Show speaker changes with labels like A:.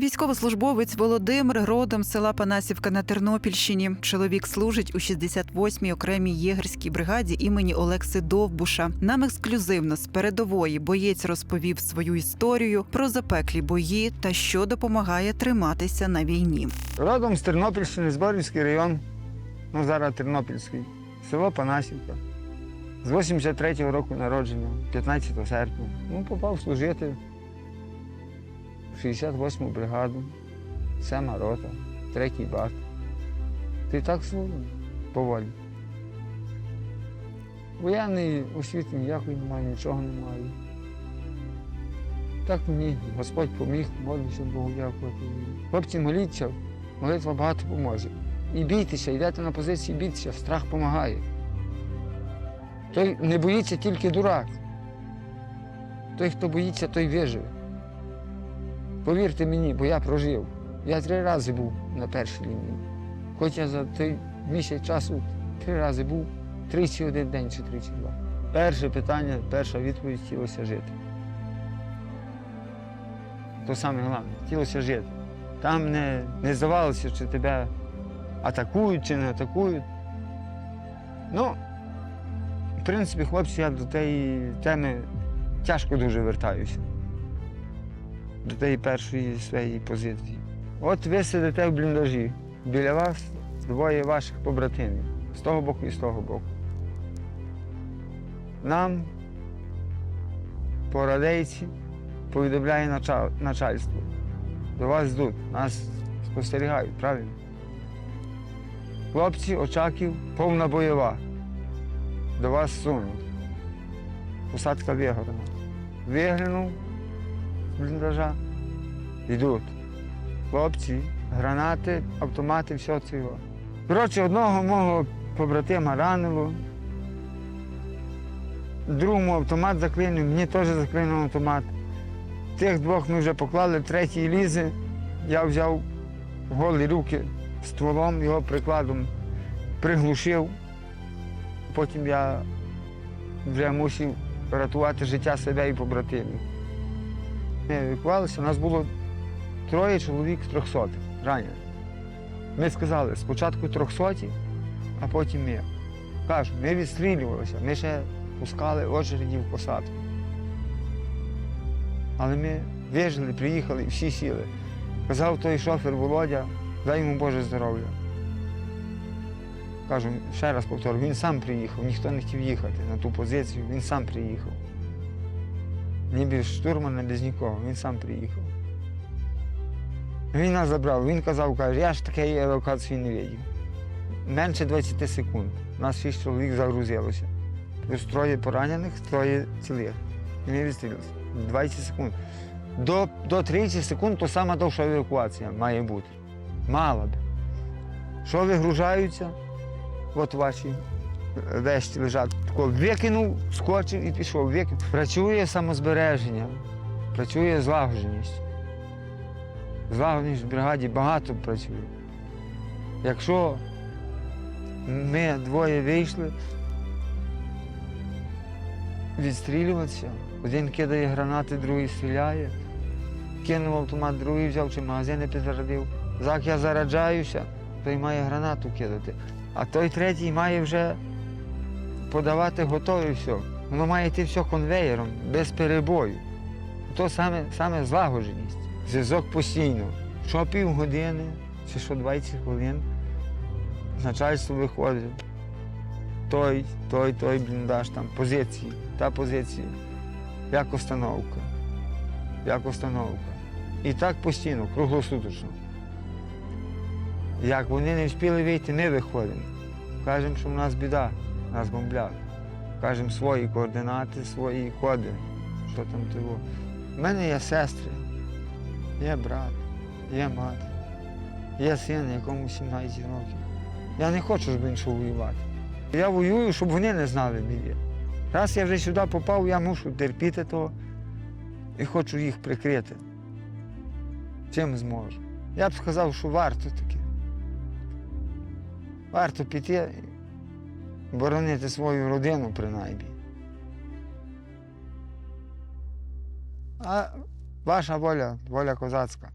A: Військовослужбовець Володимир родом села Панасівка на Тернопільщині. Чоловік служить у 68-й окремій єгерській бригаді імені Олекси Довбуша. Нам ексклюзивно з передової боєць розповів свою історію про запеклі бої та що допомагає триматися на війні.
B: Родом з Тернопільщини, Зборівський район, ну зараз Тернопільський, село Панасівка. З 83-го року народження, 15 серпня. Ну, попав служити 68-му бригаду, сема рота, третій бат. Ти так служив поволі. Воєнний освіти ніякої немає, нічого немає. Так мені Господь поміг, молюся Богу дякувати. Хлопці, моліться, молитва багато поможе. І бійтеся, йдете на позиції, бійтеся, страх допомагає. Той не боїться тільки дурак. Той, хто боїться, той виживе. Повірте мені, бо я прожив. Я три рази був на першій лінії. Хоч я за той місяць часу три рази був, тричі один день чи тричі два. Перше питання, перша відповідь хотілося жити. То саме головне, хотілося жити. Там не, не здавалося, чи тебе атакують, чи не атакують. Ну, в принципі, хлопці, я до тієї теми тяжко дуже вертаюся. До тієї першої своєї позиції. От ви сидите в бліндажі. Біля вас двоє ваших побратимів. З того боку і з того боку. Нам по радейці повідомляє начальство. До вас йдуть, нас спостерігають, правильно? Хлопці, очаків, повна бойова. До вас сунуть. Посадка вигорена. Виглянув бліндажа, йдуть. Хлопці, гранати, автомати, все це. його. Коротше, одного мого побратима ранило. Другому автомат заклинив, мені теж заклинив автомат. Тих двох ми вже поклали, третій лізе. Я взяв голі руки стволом, його прикладом приглушив. Потім я вже мусив рятувати життя себе і побратимів. Ми евакувалися, у нас було троє чоловік з трьохсотих ранених. Ми сказали, спочатку трьохсоті, а потім ми. Кажу, ми відстрілювалися, ми ще пускали очереді в посадку. Але ми вижили, приїхали, всі сіли. Казав той шофер Володя, дай йому Боже здоров'я. Кажу, ще раз повторю, він сам приїхав, ніхто не хотів їхати на ту позицію, він сам приїхав. Ні без штурмана, без нікого, він сам приїхав. Він нас забрав, він казав, каже, я ж такої евакуації не видів. Менше 20 секунд. Нас шість чоловік загрузилося. Плюс троє поранених, троє цілих. І ми відстрілилися. 20 секунд. До, до 30 секунд то сама довша евакуація має бути. Мала б. Що вигружаються, от ваші вещі лежать. Тако викинув, скочив і пішов. Викинув. Працює самозбереження, працює злагодженість. Злагодженість в бригаді багато працює. Якщо ми двоє вийшли відстрілюватися, один кидає гранати, другий стріляє, кинув автомат, другий взяв чи магазини підзарядив. Як я зараджаюся, той має гранату кидати. А той третій має вже подавати готове все. Воно має йти все конвеєром, без перебою. То саме, саме злагодженість. Зв'язок постійно. Що півгодини чи що 20 хвилин начальство виходить. Той, той, той бліндаж, там позиції, та позиція. Як установка. Як установка. І так постійно, круглосуточно. Як вони не встигли вийти, ми виходимо. Кажемо, що в нас біда, нас бомблять. Кажемо свої координати, свої коди. Що там того. У мене є сестри, є брат, є мати, є син, якому 17 років. Я не хочу, щоб йшов воювати. Я воюю, щоб вони не знали біди. Раз я вже сюди попав, я мушу терпіти того і хочу їх прикрити. Чим зможу. Я б сказав, що варто таке. Варто піти боронити свою родину принаймні. А ваша воля, воля козацька.